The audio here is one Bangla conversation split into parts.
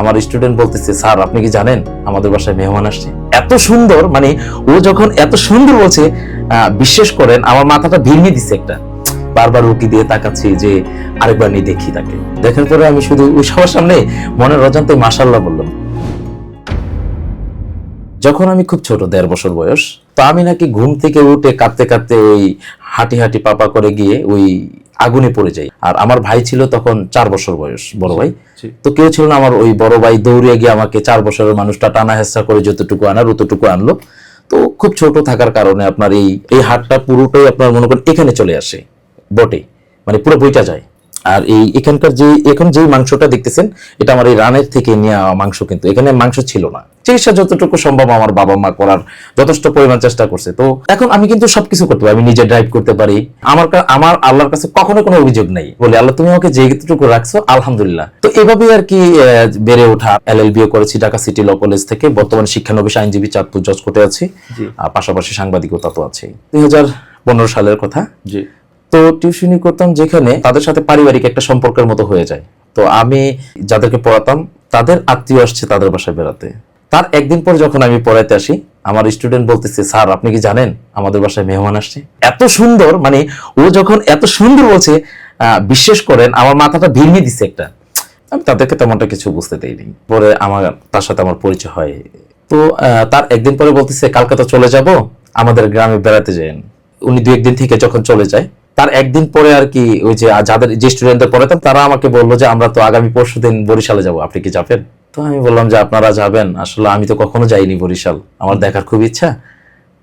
আমার স্টুডেন্ট বলতেছে, স্যার, আপনি কি জানেন? আমাদের বাসায় মেহমান আসছে। এত সুন্দর মানে ও যখন এত সুন্দর বলছে বিশ্বাস করেন, আমার মাথাটা ভেঙে দিছে একটা। বারবার উকি দিয়ে তাকাচ্ছি যে আরেকবার নিয়ে দেখি তাকে। দেখার পরে আমি শুধু ওই সবার সামনে মনের অজান্তে মাসাল্লাহ বললাম। যখন আমি খুব ছোট, দেড় বছর বয়স, তো আমি নাকি ঘুম থেকে উঠে কাঁদতে কাঁদতে ওই হাঁটি হাঁটি পাপা করে গিয়ে ওই আগুনে পড়ে যাই। আর আমার ভাই ছিল তখন চার বছর বয়স বড় ভাই। তো কেউ ছিল না আমার ওই বড় ভাই দৌড়ে গিয়ে আমাকে চার বছরের মানুষটা টানা হেসা করে যতটুকু আনার অতটুকু আনলো। তো খুব ছোট থাকার কারণে আপনার এই এই হাটটা পুরোটাই আপনার মনে করেন এখানে চলে আসে বটে। মানে পুরো বইটা যায়। আর এই এখানকার যে এখন যে মাংসটা দেখতেছেন এটা আমার এই রানের থেকে নেওয়া মাংস কিন্তু। এখানে মাংস ছিল না। চিকিৎসা যতটুকু সম্ভব আমার বাবা মা করার যথেষ্ট পরিমাণ চেষ্টা করছে। তো এখন আমি কিন্তু সবকিছু করতে পারি আমি নিজে ড্রাইভ করতে পারি। আমার আমার আল্লাহর কাছে কখনো কোনো অভিযোগ নেই। বলে আল্লাহ তুমি আমাকে যেটুকু রাখছো আলহামদুলিল্লাহ। তো এভাবে আর কি বেড়ে ওঠা এল এল বিও করেছি ঢাকা সিটি ল কলেজ থেকে। বর্তমানে শিক্ষানবিশ আইনজীবী চাঁদপুর জজ কোর্টে আছি। আর পাশাপাশি সাংবাদিকতা তো আছে দুই হাজার পনেরো সালের কথা। জি। তো টিউশনি করতাম যেখানে তাদের সাথে পারিবারিক একটা সম্পর্কের মতো হয়ে যায়। তো আমি যাদেরকে পড়াতাম, তাদের আত্মীয় আসছে তাদের বাসায় বেড়াতে। তার একদিন পর যখন আমি পড়াইতে আসি, আমার স্টুডেন্ট বলতেছে, স্যার, আপনি কি জানেন আমাদের বাসায় মেহমান আসছে? এত সুন্দর মানে ও যখন এত সুন্দর বলছে বিশ্বাস করেন, আমার মাথাটা ভেঙে দিছে একটা। আমি তাদেরকে তেমনটা কিছু বুঝতে দেইনি। পরে আমার, তার সাথে আমার পরিচয় হয়। তো তার একদিন পরে বলতেছে, কালকে তো চলে যাব, আমাদের গ্রামে বেড়াতে যাই উনি দু একদিন থেকে যখন চলে যায় তার একদিন পরে আর কি ওই যে যাদের যে স্টুডেন্টদের পড়াতাম তারা আমাকে বলল যে আমরা তো আগামী পরশু দিন বরিশালে যাব। আপনি কি যাবেন? তো আমি বললাম যে আপনারা যাবেন। আসলে আমি তো কখনো যাইনি বরিশাল। আমার দেখার খুব ইচ্ছা।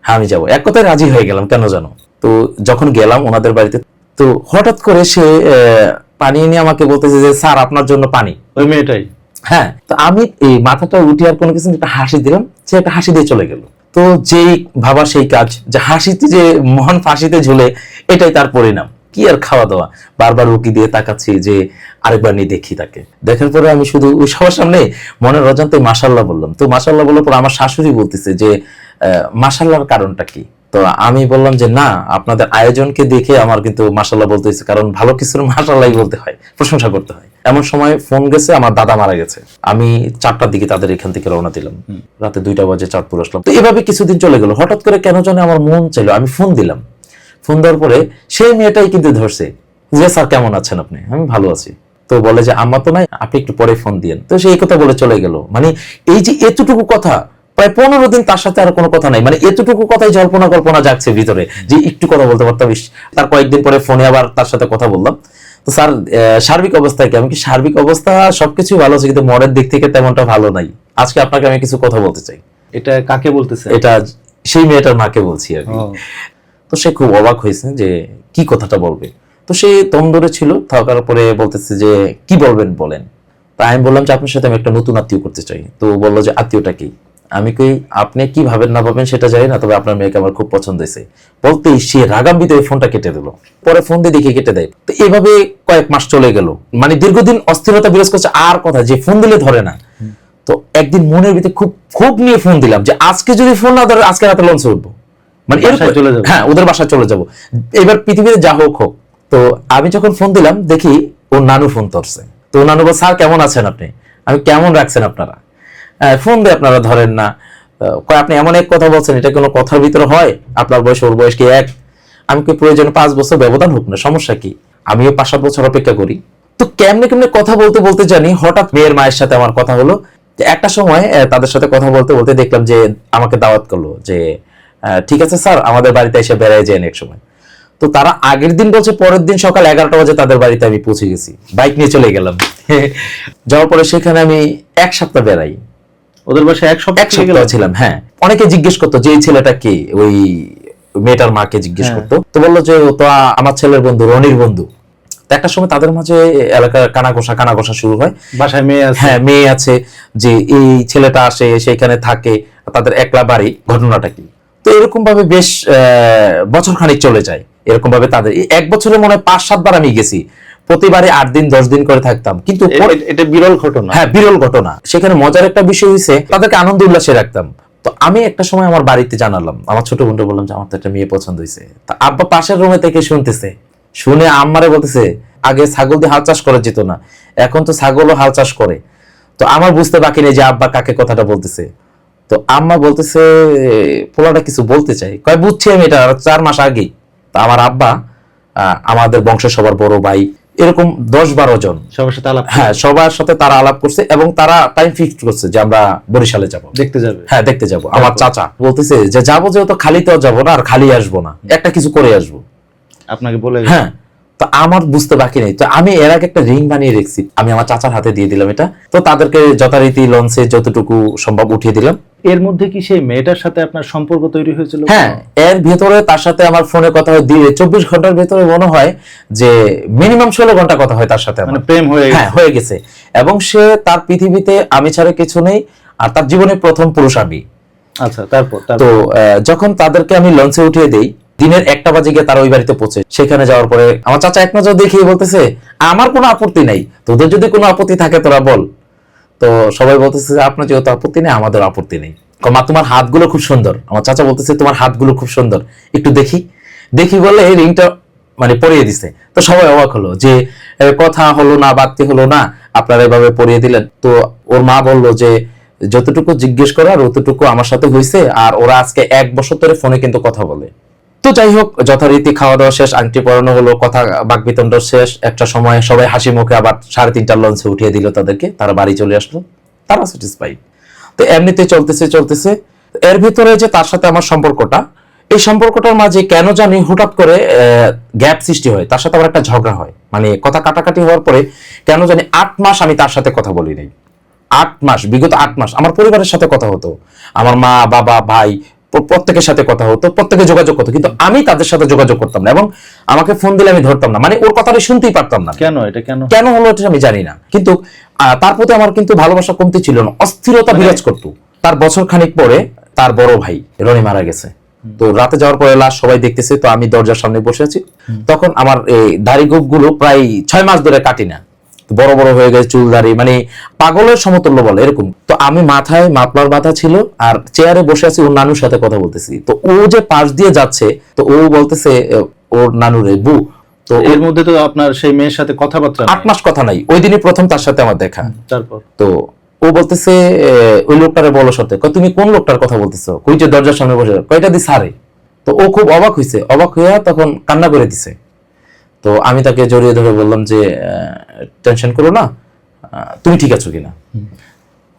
হ্যাঁ আমি যাব। এক কথায় রাজি হয়ে গেলাম কেন জানো? তো যখন গেলাম ওনাদের বাড়িতে তো হঠাৎ করে সে পানি নিয়ে আমাকে বলতেছে যে স্যার আপনার জন্য পানি। ওই মেয়েটাই? হ্যাঁ তো আমি এই মাথাটা উঠে আর কোনো কিছু একটা হাসি দিলাম সে একটা হাসি দিয়ে চলে গেল। তো যেই ভাবা সেই কাজ, যে হাসিতে যে মহান ফাঁসিতে ঝুলে, এটাই তার পরিণাম। কি আর খাওয়া দাওয়া? বারবার উকি দিয়ে তাকাচ্ছি যে আরেকবার নিয়ে দেখি তাকে। দেখার পরে আমি শুধু ওই সবার সামনে মনের অজান্তে মাসাল্লাহ বললাম। তো মাসাল্লাহ বলার পর আমার শাশুড়ি বলতেছে যে মাসাল্লাহর কারণটা কি? তো আমি বললাম যে, না, আপনাদের আয়োজনকে দেখে আমার কিন্তু মাসাল্লাহ বলতে কারণ ভালো কিছুর মাসাল্লাহ বলতে হয়, প্রশংসা করতে হয়। এমন সময় ফোন গেছে আমার দাদা মারা গেছে। আমি চারটার দিকে তাদের এখান থেকে রওনা দিলাম। রাতে দুইটা বাজে চাঁদপুর আসলাম। তো এভাবে কিছুদিন চলে গেল। হঠাৎ করে কেন জানে আমার মন চাইলো আমি ফোন দিলাম। ফোন দেওয়ার পরে সেই মেয়েটাই কিন্তু ধরছে যে স্যার কেমন আছেন আপনি? আমি ভালো আছি। তো বলে যে আম্মা তো নাই আপনি একটু পরে ফোন দিয়েন। তো সেই কথা বলে চলে গেল। মানে এই যে এতটুকু কথা প্রায় পনেরো দিন তার সাথে আর কোনো কথা নাই। মানে এতটুকু কথাই জল্পনা কল্পনা যাচ্ছে ভিতরে যে একটু কথা বলতে পারতাম। তার কয়েকদিন পরে ফোনে আবার তার সাথে কথা বললাম। তো স্যার সার্বিক অবস্থা কি? আমি কি সার্বিক অবস্থা সবকিছু ভালো আছে কিন্তু মনের দিক থেকে তেমনটা ভালো নাই? আজকে আপনাকে আমি কিছু কথা বলতে চাই। এটা কাকে বলতেছে এটা সেই মেয়েটার মাকে বলছি আর কি। তো সে খুব অবাক হয়েছে যে কি কথাটা বলবে। তো সে ধরে ছিল থাকার পরে বলতেছে যে কি বলবেন বলেন? তা আমি বললাম যে আপনার সাথে আমি একটা নতুন আত্মীয় করতে চাই। তো বলল যে আত্মীয়টা কি? আমি কই আপনি কি ভাবেন না ভাবেন সেটা জানি না তবে আপনার মেয়েকে আমার খুব পছন্দ হয়েছে। বলতেই সে রাগাম্বিত এই ফোনটা কেটে দিল। পরে ফোন দিয়ে দেখে কেটে দেয়। তো এভাবে কয়েক মাস চলে গেল। মানে দীর্ঘদিন অস্থিরতা বিরাজ করছে আর কথা যে ফোন দিলে ধরে না। তো একদিন মনের ভিতরে খুব খুব নিয়ে ফোন দিলাম যে আজকে যদি ফোন না ধরে আজকে রাতে লঞ্চে উঠবো। মানে এরকম- চলে যাব। হ্যাঁ ওদের বাসায় চলে যাব। এবার পৃথিবীতে যা হোক হোক। তো আমি যখন ফোন দিলাম দেখি ওর নানু ফোন ধরছে। তো নানু বল স্যার কেমন আছেন আপনি? আমি কেমন রাখছেন আপনারা? ফোন দিয়ে আপনারা ধরেন না। আপনি এমন এক কথা বলছেন, এটা কোনো কথার ভিতরে হয়? আপনার বয়স, ওর বয়স কি এক? আমি কি প্রয়োজন পাঁচ বছর ব্যবধান হোক না, সমস্যা কি? আমিও পাঁচ, সাত বছর অপেক্ষা করি। তো কেমনে কেমনে কথা বলতে বলতে জানি, হঠাৎ মেয়ের মায়ের সাথে আমার কথা হলো। একটা সময় তাদের সাথে কথা বলতে বলতে দেখলাম যে আমাকে দাওয়াত করল যে ঠিক আছে স্যার, আমাদের বাড়িতে এসে বেড়ায় যান এক সময়। তো তারা আগের দিন বলছে, পরের দিন সকাল এগারোটা বাজে তাদের বাড়িতে আমি পৌঁছে গেছি। বাইক নিয়ে চলে গেলাম। যাওয়ার পরে সেখানে আমি এক সপ্তাহ বেড়াই। ওদের বাসায় এক সপ্তাহ এক সপ্তাহ ছিলাম হ্যাঁ। অনেকে জিজ্ঞেস করতো যে এই ছেলেটা কে? ওই মেয়েটার মাকে জিজ্ঞেস হ্যাঁ। করতো। তো বলল যে ও তো আমার ছেলের বন্ধু রনির বন্ধু। একটা সময় তাদের মাঝে এলাকার কানাঘোষা কানাঘোষা শুরু হয়। বাসায় মেয়ে আছে। হ্যাঁ মেয়ে আছে যে এই ছেলেটা আসে সেখানে থাকে তাদের একলা বাড়ি। ঘটনাটা কি? তো এরকম ভাবে বেশ বছর খানিক চলে যায়। এরকম ভাবে তাদের এক বছরে মনে হয় পাঁচ সাতবার আমি গেছি। প্রতিবারে আট দিন দশ দিন করে থাকতাম। কিন্তু এটা বিরল ঘটনা। হ্যাঁ বিরল ঘটনা। সেখানে মজার একটা বিষয় হয়েছে তাদেরকে আনন্দ উল্লাসে রাখতাম। তো আমি একটা সময় আমার বাড়িতে জানালাম। আমার ছোট বোনটা বললাম যে আমার তো একটা মেয়ে পছন্দ হয়েছে তা আব্বা পাশের রুমে থেকে শুনতেছে। শুনে আম্মারে বলতেছে আগে ছাগল দিয়ে হাল চাষ করা যেত না এখন তো ছাগলও হাল চাষ করে। তো আমার বুঝতে বাকি নেই যে আব্বা কাকে কথাটা বলতেছে। তো আম্মা বলতেছে পোলাটা কিছু বলতে চাই। কয় বুঝছি আমি এটা চার মাস আগে তা আমার আব্বা আহ, আমাদের বংশের সবার বড় ভাই এরকম দশ বারো জন। সবার সাথে আলাপ হ্যাঁ সবার সাথে তারা আলাপ করছে এবং তারা টাইম ফিক্সড করছে যে আমরা বরিশালে যাব। দেখতে যাবে। হ্যাঁ দেখতে যাব। আমার চাচা বলতেছে যে যাব যেহেতু খালি তো যাব না আর খালি আসব না। একটা কিছু করে আসব। আপনাকে বলে হ্যাঁ। তো আমার বুঝতে বাকি নেই। তো আমি এর আগে একটা রিং বানিয়ে রেখেছি। আমি আমার চাচার হাতে দিয়ে দিলাম এটা। তো তাদেরকে যথারীতি লঞ্চে যতটুকু সম্ভব উঠিয়ে দিলাম। এর মধ্যে কি সেই মেয়েটার সাথে আপনার সম্পর্ক তৈরি হয়েছিল? হ্যাঁ এর ভেতরে তার সাথে আমার ফোনে কথা হয় দিয়ে চব্বিশ ঘণ্টার ভেতরে মনে হয় যে মিনিমাম ষোলো ঘণ্টা কথা হয় তার সাথে মানে প্রেম হয়ে হ্যাঁ হয়ে গেছে। এবং সে তার পৃথিবীতে আমি ছাড়া কিছু নেই আর তার জীবনে প্রথম পুরুষ আমি। আচ্ছা তারপর তো যখন তাদেরকে আমি লঞ্চে উঠিয়ে দেই দিনের একটা বাজে গিয়ে তারা ওই বাড়িতে পৌঁছে। সেখানে যাওয়ার পরে আমার চাচা এক নজর দেখিয়ে বলতেছে, আমার কোনো আপত্তি নাই। তোদের যদি কোনো আপত্তি থাকে তোরা বল। তো সবাই বলতেছে, আপনার যেহেতু আপত্তি নেই আমাদের আপত্তি নেই। মা, তোমার হাতগুলো খুব সুন্দর। আমার চাচা বলতেছে, তোমার হাতগুলো খুব সুন্দর। একটু দেখি। দেখি বলে এই রিংটা মানে পরিয়ে দিছে। তো সবাই অবাক হলো যে কথা হলো না, বাড়তি হলো না, আপনারা এভাবে পরিয়ে দিলেন। তো ওর মা বলল যে, যতটুকু জিজ্ঞেস করার, অতটুকু আমার সাথে হয়েছে আর ওরা আজকে এক বছর ধরে ফোনে কিন্তু কথা বলে। তো যাই হোক, যথারীতি খাওয়া দাওয়া শেষ, আংটি পরানো হলো, কথা, বাকবিতণ্ড শেষ। একটা সময় সবাই হাসি মুখে আবার সাড়ে তিনটার লঞ্চে উঠিয়ে দিল তাদেরকে, তারা বাড়ি চলে আসলো। তারা স্যাটিসফাইড তো এমনিতে চলতেছে চলতেছে। এর ভিতরে যে তার সাথে আমার সম্পর্কটা, এই সম্পর্কটার মাঝে কেন জানি হঠাৎ করে গ্যাপ সৃষ্টি হয়। তার সাথে আবার একটা ঝগড়া হয়। মানে কথা কাটাকাটি হওয়ার পরে কেন জানি আট মাস আমি তার সাথে কথা বলি নাই। আট মাস, বিগত আট মাস। আমার পরিবারের সাথে কথা হতো। আমার মা, বাবা, ভাই প্রত্যেকের সাথে কথা হতো প্রত্যেকে যোগাযোগ করতো কিন্তু আমি তাদের সাথে যোগাযোগ করতাম না এবং আমাকে ফোন দিলে আমি ধরতাম না। মানে ওর কথাটা শুনতেই পারতাম না। কেন? এটা কেন? কেন হলো এটা আমি জানি না। কিন্তু তার প্রতি আমার কিন্তু ভালোবাসা কমতি ছিল না। অস্থিরতা বিরাজ করতো। তার বছর খানিক পরে তার বড় ভাই রনি মারা গেছে। তো রাতে যাওয়ার পরে লাশ সবাই দেখতেছে তো আমি দরজার সামনে বসে আছি। তখন আমার এই দাড়ি গোপগুলো প্রায় ছয় মাস ধরে কাটি না। বড় বড় হয়ে গেছে চুল দাড়ি মানে পাগলের সমতুল্য বলে এরকম। তো আমি মাথায় মাপলার মাথা ছিল আর চেয়ারে বসে আছি ওর নানুর সাথে কথা বলতেছি। তো ও যে পাশ দিয়ে যাচ্ছে তো ও বলতেছে ওর নানুরে বু। তো এর মধ্যে তো আপনার সেই মেয়ের সাথে কথাবার্তা আট মাস কথা নাই। ওই দিনই প্রথম তার সাথে আমার দেখা। তারপর? তো ও বলতেছে ওই লোকটারে বলো সাথে। তুমি কোন লোকটার কথা বলতেছো? কই যে দরজার সামনে বসে কয়টা দি সারে তো ও খুব অবাক হইছে। অবাক হইয়া তখন কান্না করে দিছে। তো আমি তাকে জড়িয়ে ধরে বললাম যে টেনশন করো না তুমি ঠিক আছো কিনা?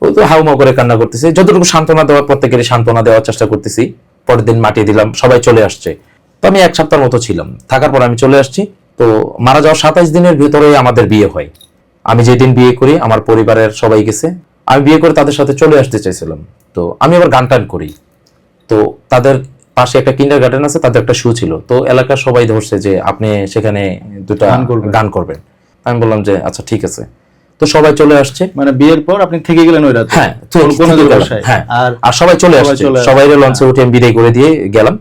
ও তো হাউমাউ করে কান্না করতেছে। যতটুকু সান্ত্বনা দেওয়ার প্রত্যেকেরই সান্ত্বনা দেওয়ার চেষ্টা করতেছি। পরের দিন মাটি দিলাম, সবাই চলে আসছে। তো আমি এক সপ্তাহের মতো ছিলাম। থাকার পর আমি চলে আসছি। তো মারা যাওয়ার সাতাইশ দিনের ভিতরে আমাদের বিয়ে হয়। আমি যেদিন বিয়ে করি, আমার পরিবারের সবাই গেছে। আমি বিয়ে করে তাদের সাথে চলে আসতে চাইছিলাম। তো আমি আবার গান টান করি। তো তাদের পাশে একটা কিন্ডার গার্ডেন আছে তাদের একটা শু ছিল। তো এলাকার সবাই ধরছে যে আপনি সেখানে দুটা গান করবেন। আমি বললাম যে আচ্ছা ঠিক আছে। তো সবাই চলে আসছে। মানে বিয়ের পর আপনি থেকে গেলেন ওই রাতে? হ্যাঁ? হ্যাঁ আর সবাই চলে আসছে। চলে আসছে। সবাই লঞ্চে উঠে আমি বিদায় করে দিয়ে গেলাম।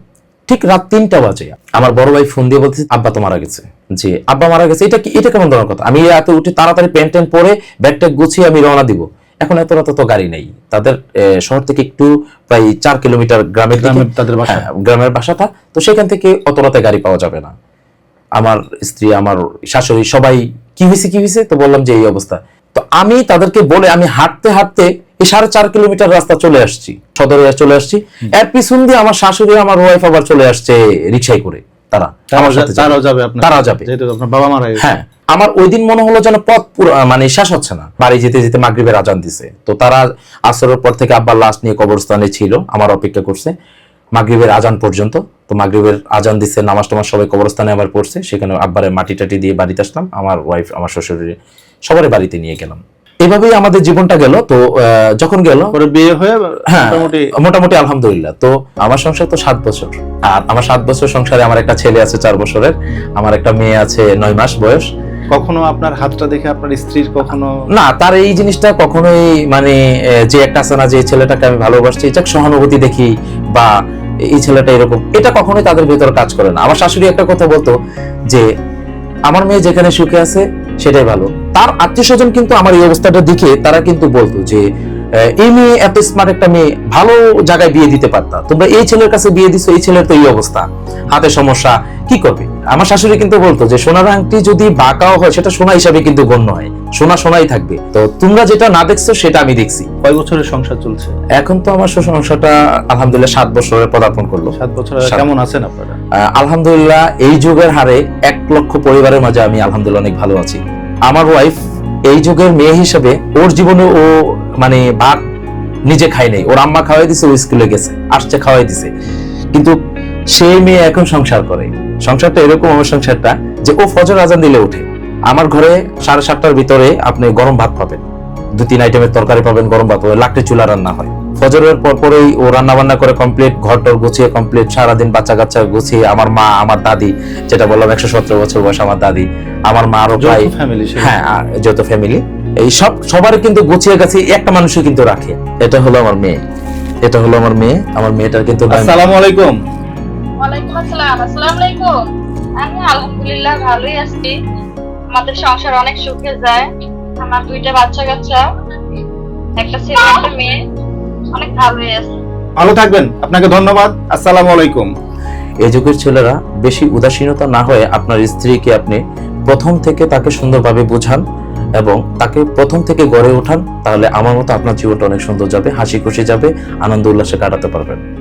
ঠিক রাত তিনটা বাজে। আমার বড় ভাই ফোন দিয়ে বলতেছে আব্বা তো মারা গেছে। যে আব্বা মারা গেছে। এটা কি এটা কেমন ধরনের কথা? আমি রাতে উঠে তাড়াতাড়ি প্যান্ট ট্যান্ট পরে ব্যাগ ট্যাগ গুছিয়ে আমি রওনা দিব। এখন এত রাতে তো গাড়ি নেই। তাদের শহর থেকে একটু প্রায় চার কিলোমিটার গ্রামের তাদের বাসা। হ্যাঁ, গ্রামের বাসাটা। তো সেখান থেকে অত রাতে গাড়ি পাওয়া যাবে না। আমার স্ত্রী আমার শাশুড়ি সবাই কি হয়েছে কি হয়েছে তো বললাম যে এই অবস্থা। তো আমি তাদেরকে বলে আমি হাঁটতে হাঁটতে এই সাড়ে চার কিলোমিটার রাস্তা চলে আসছি। সদরে চলে আসছি। এর পিছন দিয়ে আমার শাশুড়ি আমার ওয়াইফ আবার চলে আসছে রিক্সায় করে। তারা তারাও আমার সাথে তারাও যাবে। তারাও যাবে। বাবা মারা হ্যাঁ। আমার ওই দিন মনে হলো যেন পথ মানে শেষ হচ্ছে না। বাড়ি যেতে যেতে মাগরিবের আজান দিছে। তো তারা আসরের পর থেকে আব্বার লাশ নিয়ে কবরস্থানে ছিল আমার অপেক্ষা করছে। মাগরিবের আজান পর্যন্ত। তো মাগরিবের আজান দিছে নামাজ টামাজ সবাই কবরস্থানে আবার পড়ছে। সেখানে আব্বারে মাটি টাটি দিয়ে বাড়িতে আসলাম। আমার ওয়াইফ আমার শ্বশুরের সবারই বাড়িতে নিয়ে গেলাম। এভাবেই আমাদের জীবনটা গেল। তো যখন গেল বিয়ে হয়ে হ্যাঁ মোটামুটি মোটামুটি আলহামদুলিল্লাহ। তো আমার সংসার তো সাত বছর। আর আমার সাত বছর সংসারে আমার একটা ছেলে আছে চার বছরের। আমার একটা মেয়ে আছে নয় মাস বয়স। কখনো আপনার হাতটা দেখে আপনার স্ত্রীর কখনো না, তার এই জিনিসটা কখনোই মানে যে একটা আছে না, যে ছেলেটাকে আমি ভালোবাসছি যাক সহানুভূতি দেখি বা এই ছেলেটা এরকম, এটা কখনোই তাদের ভেতর কাজ করে না। আমার শাশুড়ি একটা কথা বলতো যে, আমার মেয়ে যেখানে সুখে আছে, সেটাই ভালো। তার আত্মীয় স্বজন কিন্তু আমার এই অবস্থাটা দেখে তারা কিন্তু বলতো যে এই মেয়ে এত স্মার্ট একটা মেয়ে ভালো জায়গায় বিয়ে দিতে পারতা। তোমরা এই ছেলের কাছে বিয়ে দিছো এই ছেলের তো এই অবস্থা। হাতে সমস্যা কি করবে? আমার শাশুড়ি কিন্তু বলতো যে সোনার আংটি যদি বাঁকাও হয় সেটা সোনা হিসাবে কিন্তু গণ্য হয়। সোনা সোনাই থাকবে। তো তোমরা যেটা না দেখছ সেটা আমি দেখছি। কয় বছরের সংসার চলছে? এখন তো আমার সংসারটা আলহামদুলিল্লাহ সাত বছরে পদার্পণ করল। সাত বছর কেমন আছেন আপনারা? আলহামদুলিল্লাহ এই যুগের হারে এক লক্ষ পরিবারের মাঝে আমি আলহামদুলিল্লাহ অনেক ভালো আছি। আমার ওয়াইফ এই যুগের মেয়ে হিসেবে ওর জীবনে ও মানে ভাত নিজে খায় নাই। ওর আম্মা খাওয়াই দিছে ও স্কুলে গেছে আসছে খাওয়াই দিছে। কিন্তু সেই মেয়ে এখন সংসার করে। সংসারটা এরকম আমার সংসারটা যে ও ফজর আজান দিলে ওঠে। আমার ঘরে সাড়ে সাতটার ভিতরে আপনি গরম ভাত পাবেন। দু তিন আইটেমের তরকারি পাবেন গরম ভাত পাবেন লাকড়ি চুলা রান্না হয়। ফজরের পর পরেই ও রান্না বান্না করে কমপ্লিট ঘর টর গুছিয়ে কমপ্লিট সারাদিন বাচ্চা কাচ্চা গুছিয়ে আমার মা আমার দাদি যেটা বললাম একশো সতেরো বছর বয়স আমার দাদি আমার মা আরও প্রায় হ্যাঁ যত ফ্যামিলি এই সব সবার কিন্তু গুছিয়ে গেছে একটা মানুষই কিন্তু রাখে। এটা হলো আমার মেয়ে। এটা হলো আমার মেয়ে আমার মেয়েটার কিন্তু নাম- আসসালামু আলাইকুম। ওয়ালাইকুম আসসালাম আসসালামু আলাইকুম। আমি আলহামদুলিল্লাহ ভালোই আছি। আমাদের সংসার অনেক সুখে যায়। আমার দুইটা বাচ্চা কাচ্চা একটা ছেলে একটা মেয়ে। অনেক ভালোই আছে। ভালো থাকবেন আপনাকে ধন্যবাদ। আসসালামু আলাইকুম। এই যুগের ছেলেরা বেশি উদাসীনতা না হয়ে আপনার স্ত্রীকে আপনি প্রথম থেকে তাকে সুন্দরভাবে বোঝান। এবং তাকে প্রথম থেকে গড়ে ওঠান, তাহলে আমার মতো আপনার জীবনটা অনেক সুন্দর যাবে, হাসি খুশি যাবে, আনন্দ উল্লাসে কাটাতে পারবেন।